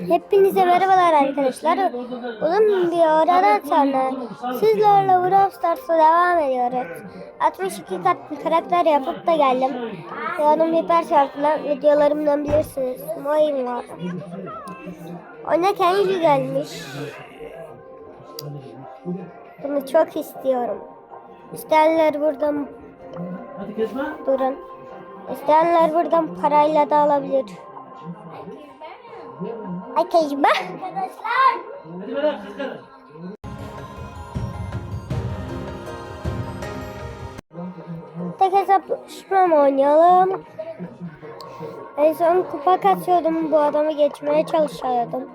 Hepinize merhabalar arkadaşlar. Uzun bir aradan sonra sizlerle Brawl Stars'a devam ediyoruz. 62 kat karakter yapıp da geldim. Yanım hiper şartla videolarımdan bilirsiniz. Moim var. Ona Kenji gelmiş. Bunu çok istiyorum. İsteyenler buradan durun. İsteyenler buradan parayla da alabilir. Arkadaşlar. Kadar. Tek hesaplaşma oynayalım? En son kupa kasıyordum. Bu adamı geçmeye çalışıyordum.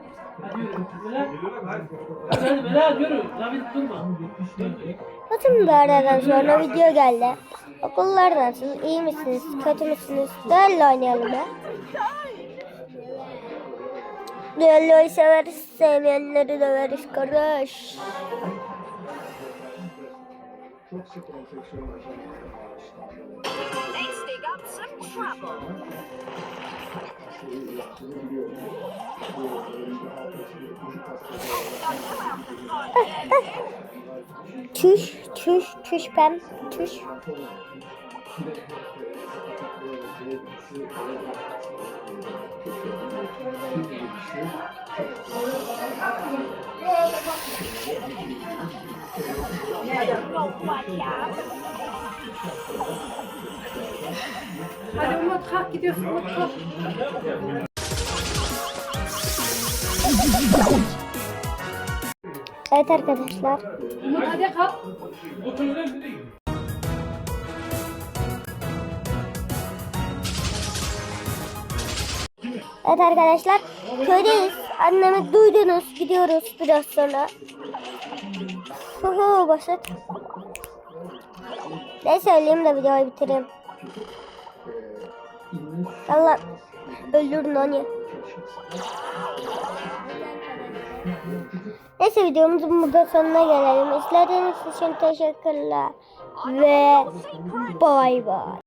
Bakın bir aradan sonra video geldi. Okullar nasıl? İyi misiniz? Kötü müsünüz? Düello oynayalım ya. Düelloyu severiz. Sevmeyenleri döveriz kardeş. Çüş, çüş, çüş ben, çüş. Hadi Umut kalk gidiyorsun Umut kalk. Evet arkadaşlar. Umut hadi kalk. Evet arkadaşlar. Köydeyiz. Annemi duydunuz. Gidiyoruz biraz sonra. Huhu basit. Ne söyleyeyim de videoyu bitireyim. Allah öldürün onu. Neyse videomuzun burada sonuna gelelim. İzlediğiniz için teşekkürler. Ve bay bay.